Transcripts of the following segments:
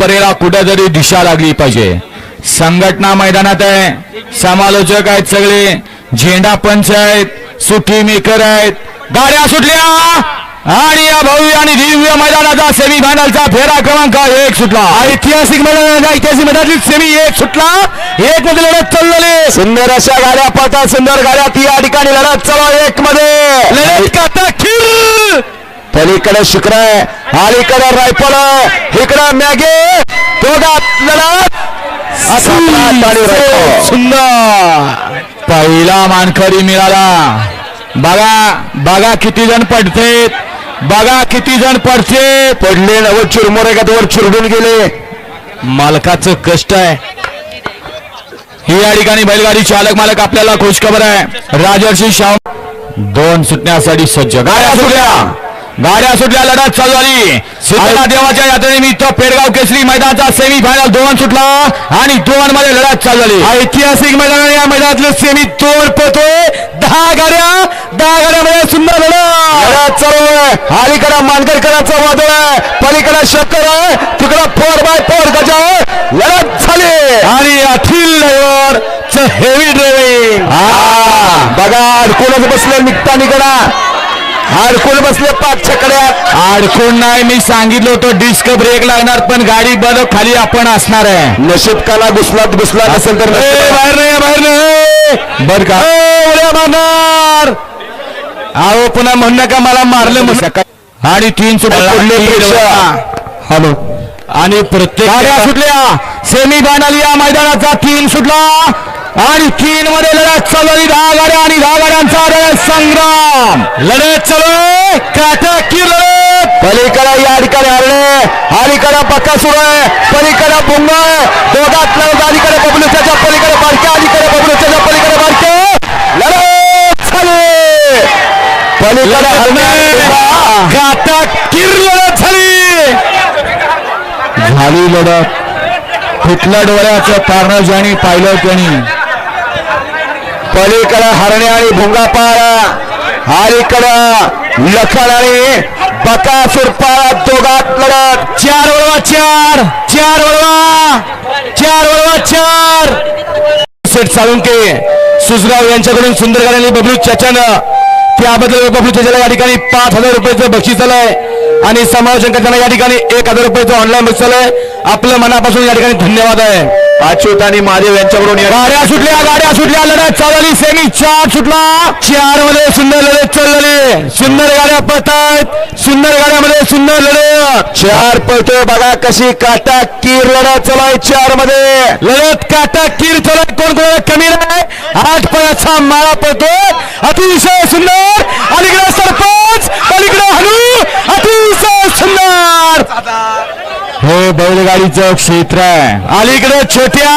परंपरेला कुठेतरी दिशा लागली पाहिजे. संघटना मैदानात आहे समालोचक आहेत सगळे झेंडा पंच आहेत सुट्टी मेकर आहेत गाड्या सुटल्या आणि या भव्य आणि दिव्य मैदानाचा सेमी फायनलचा फेरा क्रमांक एक सुटला. ऐतिहासिक मैदानाचा ऐतिहासिक मैदानातली सेमी एक सुटला. एक मध्ये लढत चाललेली. सुंदर अशा गाड्या पळतात सुंदर गाड्या ती या ठिकाणी लढत चालू एक मध्ये. लढत पलीकडे शुक्र आहे अलीकडे रायफल इकडे मॅगे दोघात लढत. सुंदर. पहिला मानकरी मिळाला. बघा बघा किती जण पडतेत. बघा किती जण पडते पडले नव चुरमुरे का वर चिरडून गेले. मालकाचं कष्ट आहे. ही या ठिकाणी बैलगाडी चालक मालक आपल्याला खुशखबर आहे. राजर्षी शाह. दोन सुटण्यासाठी सज्ज. गाड्या सुटल्या. गाड्या सुटल्या लढत चालू झाली. सीतारा देवाच्या यात्रेनिमित्त पेडगाव केसरी मैदानाचा सेमी फायनल दोन सुटला आणि दोन मध्ये लढत चालू झाली. ऐतिहासिक मैदान. या मैदानातले सेमी दोन पळतोय दहा गाड्या दहा गाड्यामध्ये सुंदर लढत. चालू आहे. अलीकडे मानकरकरांचा वादळ आहे. पलीकडे शक्कर आहे. तिकडे फोर बाय फोर गजा लढत झाली. आणि अखिल ड्रायव्हर हेवी ड्रायव्हिंग हा बघा अडकूनच बसले निघता निघणा. अडकून बसले पाच छकड्यात अडकून नाही मी सांगितलं होतं डिस्क ब्रेक लागणार पण गाडी बंद खाली आपण असणार आहे. नशीब काला घुसलात घुसलात असेल तर बाहेर नाही बाहेर नाही बर का? उड्या मारणार! अहो पुन्हा म्हण नका मला मारलं म्हणून. आणि तीन प्रेक्षक. हॅलो. आणि प्रत्येक सुटल्या. सेमी फायनल या मैदानाचा तीन सुटला. आणि तीन मध्ये लढत चालू. दहा गाड्या आणि दहा गाड्यांचा लढत संग्राम. लढत चालू आहे. काटाकीर लढत. पलीकडे या ठिकाणी हरणे. अलीकडे पक्का सुरू आहे. पलीकडे आहे. दोघात लढत अलीकडे बबलुच्याच्या पलीकडे बारक्या अलीकडे बबलुच्याच्या पलीकडे बारक्या लढत झाली पलीकडे हरणे. काटाकीर लढत झाली. झाली लढत. फुटल्या डोळ्याचं पारणं ज्याने पाहिलं त्यांनी? पलीकडे हरणे आणि भुंगा पाळा अलीकडे लखन आणि बकासूर पाळा दोघात लढत. चार वळवा चार. चार वळवा. चार वळवा चार. सेट साळुंके. सुसगाव यांच्याकडून सुंदर गाड्यांनी बबलू चाच्यानं त्याबद्दल बबलू चाच्याला या ठिकाणी पाच हजार रुपयाचं बक्षीस आलंय आणि समालोचन करताना या ठिकाणी एक हजार रुपयाचं ऑनलाईन बक्षीस आलंय आपलं मनापासून या ठिकाणी धन्यवाद आहे. अच्युत आणि महादेव यांच्याकडून गाड्या सुटल्या गाड्या सुटल्या लढत चालली सेमी चार सुटला. चारमध्ये सुंदर लढत चाललेले सुंदर गाड्या पळतायत. सुंदर गाड्यामध्ये सुंदर लढत. चार पळतोय बघा कशी काटा कीर लढत चलाय चारमध्ये लढत काटा कीर चलत कोण? कोणाला कमी नाही. आठ पळाचा माळा पळतो अतिशय सुंदर. अलीकडे सरपंच पलीकडे हनु अतिशय सुंदर. हे बैलगाडीचं क्षेत्र आहे. अलीकडे छोट्या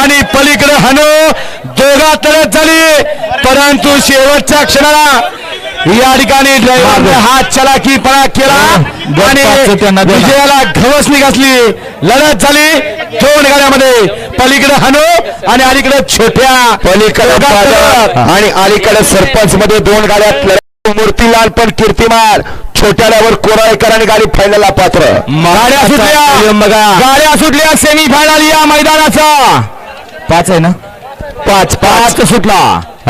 आणि पलीकडे हनु. दोघात लढत झाली. परंतु शेवटच्या क्षणाला या ठिकाणी ड्रायव्हरने हात चलाकीपणा केला. आणि विजयाला घवसणी घातली लढत झाली. दोन गाड्यामध्ये. पलीकडे हनु आणि अलीकडे छोट्या. पलीकडे. आणि अलीकडे सरपंच मध्ये दोन गाड्यात लढत. मूर्तीलाल पण कीर्तिमान छोट्याल्यावर कोराळेकर आणि गाडी फायनलला पात्र. गाड्या सुटल्या. गाड्या सुटल्या सेमी फायनल या मैदानाचा. पाच आहे ना? पाच पाच सुटला.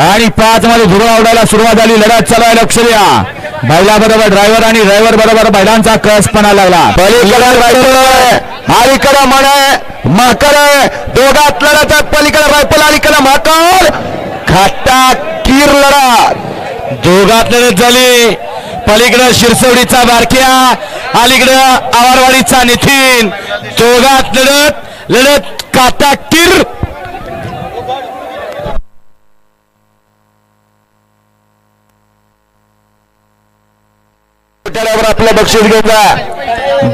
आणि पाच मध्ये धुरा उडायला सुरुवात झाली. लढत चालू आहे लक्ष द्या. बैला बरोबर ड्रायव्हर आणि ड्रायव्हर बरोबर बैलांचा कसपणा लागला. अलीकडे माकड आहे. दोघात लढत आहेत. पलीकडे रायफल अलीकडे माकड. खाटा कीर लढत. दोघात लढत झाली. पलीकडं शिरसवडीचा बारक्या अलीकडं आवारवाडीचा नितीन. दोघात लढत लढत काटा किर. छोट्याल्यावर आपलं बक्षीस घेऊन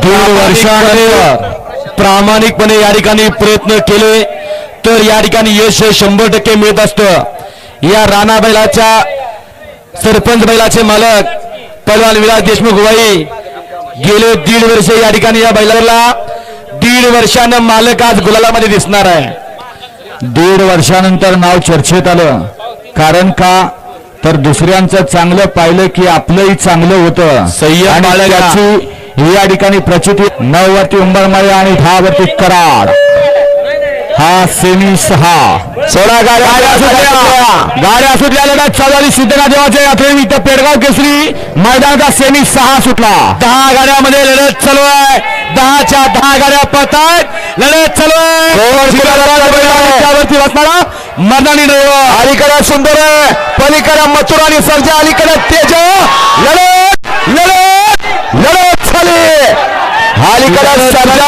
दीड वर्षामध्ये प्रामाणिकपणे या ठिकाणी प्रयत्न केले. तर या ठिकाणी यश हे शंभर टक्के मिळत असतं. या राणा बैलाच्या सरपंच बैलाचे मालक पहलवान विलास देशमुख वाई गेले दीड वर्ष या ठिकाणी या बैलाला दीड वर्षानं मालक आज गुलालामध्ये दिसणार आहे. दीड वर्षानंतर नाव चर्चेत आलं. कारण का? तर दुसऱ्यांचं चांगलं पाहिलं की आपलंही चांगलं होतं. त्याची या ठिकाणी प्रचिती. नऊ वरती उंबरमाळे आणि दहा वरती कराड. हा सेमी सहा. सोळा गाड्या गाड्या सुटल्या. गाड्या सुटल्या लढत चालू सिद्धनाथ देवाच्या यात्रेनिमित्त पेडगाव केसरी मैदानाचा सेमी सहा सुटला. दहा गाड्यामध्ये लढत चालू आहे. दहाच्या दहा गाड्या पळतायत. लढत चालू आहे. आहे? त्यावरती बसणारा मर्दानी ड्रायव्हर. अलीकडे सुंदर आहे. पलीकडे मथुर आणि सर्जा अलीकडे तेज. लढत लढत लढत झाली. अलीकडे सर्जा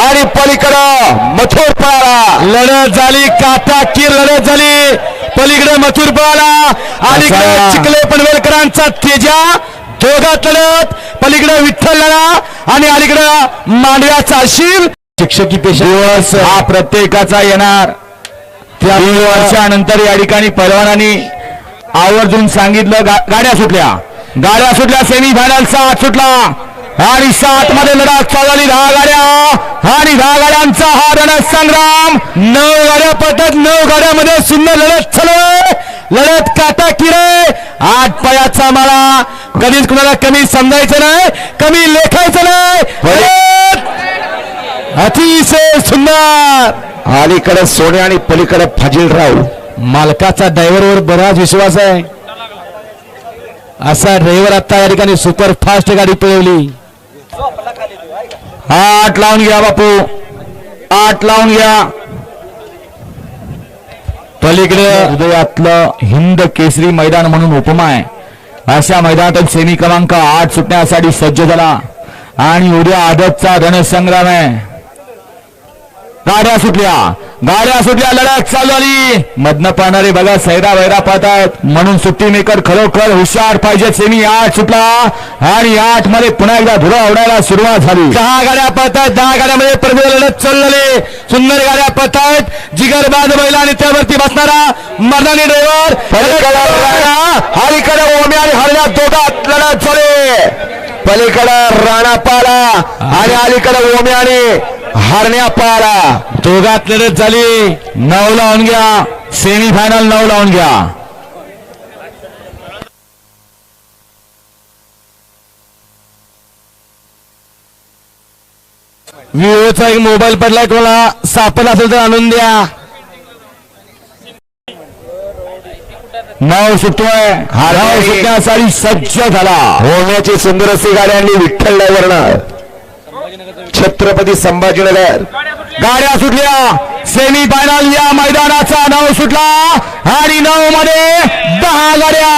आणि पलीकडे मथुर पळाला लढत झाली काटा किर लढत झाली. पलीकडे मथुर पळाला अलीकडे असा. चिखले पनवेलकरांचा तेजा. दोघात लढत पलीकडे विठ्ठल लढा आणि अलीकडे मांडव्याचा अशील शिक्षकी पेशा. दिवस हा प्रत्येकाचा येणार. त्या वर्षानंतर या ठिकाणी पैलवानांनी आवर्जून सांगितलं गाड्या सुटल्या. गाड्या सुटल्या सेमी फायनलचा सुटला. आणि सात मध्ये लढत चालू झाली. दहा गाड्या आणि दहा गाड्यांचा हा रणसंग्राम. नऊ गाड्या पटत नऊ गाड्यामध्ये सुंदर लढत चालू. लढत काटा किरे आठ पायाचा माळा. कधीच कुणाला कमी समजायचं नाही कमी लेखायचं नाही. अतिशय सुंदर. अलीकडे सोने आणि पलीकडे फाजीलराव मालकाचा ड्रायव्हरवर बराच विश्वास आहे. असा ड्रायव्हर आता या ठिकाणी सुपर फास्ट गाडी पळवली. आठ लावून घ्या बापू. आठ लावून घ्या. पलीकडे हृदयातलं हिंद केसरी मैदान म्हणून उपमा आहे. अशा मैदानातून सेमी क्रमांक आठ सुटण्यासाठी सज्ज झाला. आणि उद्या आदतचा रणसंग्राम आहे. गाड्या सुटल्या. गाड्या सुटल्या लढत चालू आली. मधनं पाहणारे बघा सैरा वैरा पाहतायत म्हणून सुट्टी मेकर खरोखर हुशार पाहिजे. सेमी आठ सुटला आणि आठमध्ये पुन्हा एकदा धुरा उडायला सुरुवात झाली. दहा गाड्या पळतायत दहा गाड्यामध्ये प्रभू लढत चाललेले सुंदर गाड्या पळतायत जिगरबाज बैल आणि त्यावरती बसणारा मर्दानी ड्रायव्हर अलीकडे ओमे आणि हरण्या दोघात लढत झाली. पलीकडे राणा पाला आणि अलीकडे ओमे आणि हरण्या पाला दोघात लढत झाली नऊ लावून घ्या. सेमी फायनल नऊ लावून घ्या. विवोचा एक मोबाईल पडलाय कोणाला? सापडला असेल तर आणून द्या. नाव सुटतोय. नाव सुटण्यासाठी सज्ज झाला. होण्याची सुंदर अशी गाडी आणली विठ्ठल ड्रायव्हरनं छत्रपती संभाजीनगर. गाड्या सुटल्या. सेमी फायनल या मैदानाचा नाव सुटला. आणि नऊ मध्ये दहा गाड्या.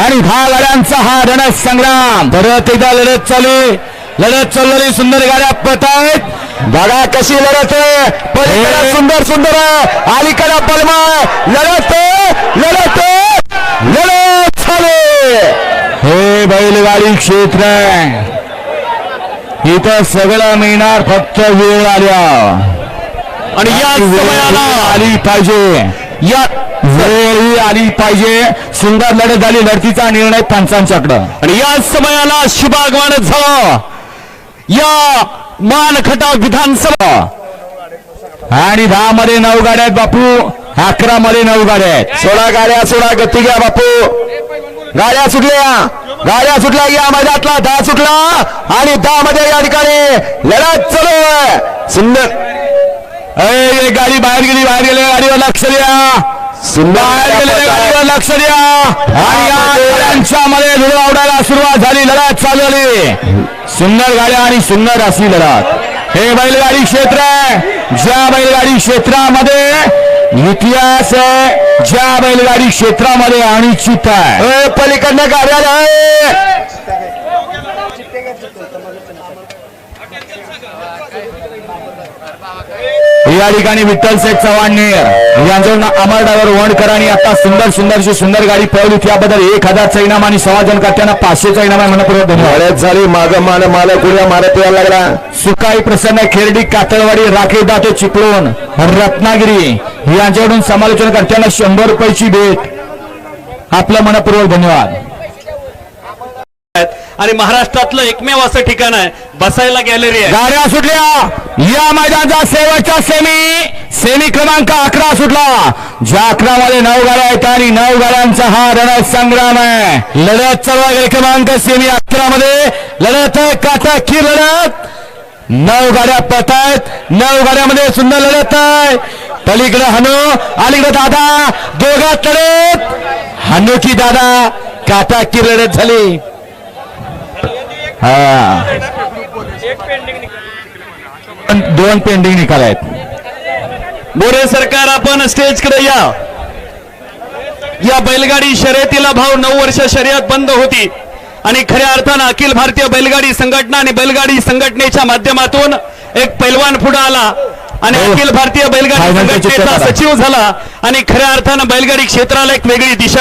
आणि दहा गाड्यांचा हा रणसंग्राम संग्राम. परत एकदा लढत चालू लढत चाललेली सुंदर गाड्या पतायत बघा कशी लढत आहे. सुंदर सुंदर आहे. अलीकडे बलमा आहे. लढत लढत लढत झाली हे बैलगाडी क्षेत्र इथं सगळं मिळणार फक्त वेळ आल्या. आणि या समयाला आली पाहिजे. या वेळ ही आली पाहिजे. सुंदर लढत झाली लढतीचा निर्णय पंचांच्याकडं आणि या समयाला शुभागमन झालं या मानखटाव विधानसभा. आणि दहा मध्ये नऊ गाड्या आहेत बापू. अकरा मध्ये नऊ गाड्या आहेत. सोळा गाड्या सोळा गती घ्या बापू. गाड्या सुटल्या. गाड्या सुटल्या या मैदानातला दहा सुटला आणि दहा मध्ये या ठिकाणी लढत चालू आहे. सुंदर. एक गाडी बाहेर गेली बाहेर गेली गाडीवर लक्ष द्या. सुंदर. गाडीवर लक्ष द्या. आणि या मध्ये. सुरुवात झाली लढत चालू झाली. सुंदर गाड्या आणि सुंदर अशी लढत. हे बैलगाडी क्षेत्र आहे. ज्या बैलगाडी क्षेत्रामध्ये इतिहास आहे. ज्या बैलगाडी क्षेत्रामध्ये अनिश्चित आहे. पलीकडनं आहे या ठिकाणी विठ्ठल शेठ चव्हाणनेर यांच्याकडून अमर ड्रायव्हर वणकरांनी आता सुंदर सुंदरशी सुंदर गाडी पळवली. त्याबद्दल एक हजारचा इनाम आणि समाजन करताना पाचशेचा इनाम आहे. मनपूर्वक धन्यवाद. झाली. माग मान मालक उड्या मारत यायला लागला. सुकाई प्रसन्न खेरडी कातळवाडी राखीव दाते चिपळूण रत्नागिरी. यांच्याकडून समालोचन करताना शंभर रुपयाची भेट. आपलं मनपूर्वक धन्यवाद. आणि महाराष्ट्रातलं एकमेव असं ठिकाण आहे बसायला गॅलरी आहे. गाड्या सुटल्या. या मैदानाचा शेवटचा सेमी सेमी क्रमांक अकरा सुटला. ज्या अकरा मध्ये नऊ गाड्या आहेत आणि नऊ गाड्यांचा हा रणसंग्राम आहे. लढत चढवा क्रमांक सेमी अकरा मध्ये लढत आहे. काटा की लढत. नऊ गाड्या पत आहेत नऊ गाड्यामध्ये सुंदर लढत आहे. पलीकडे हनु अलीकडे दादा. दोघात लढत. हनु की दादा काटा की लढत झाली. हा. दोन पेंडिंग निकाल आहेत. मोरे सरकार आपण स्टेजकडे या. या बैलगाडी शर्यतीला भाव नऊ वर्ष शर्यत बंद होती. आणि खऱ्या अर्थानं अखिल भारतीय बैलगाडी संघटना आणि बैलगाडी संघटनेच्या माध्यमातून एक पैलवान पुढे आला. आणि हो. अखिल भारतीय बैलगाडी संघटनेचा. सचिव झाला आणि खऱ्या अर्थानं बैलगाडी क्षेत्राला एक वेगळी दिशा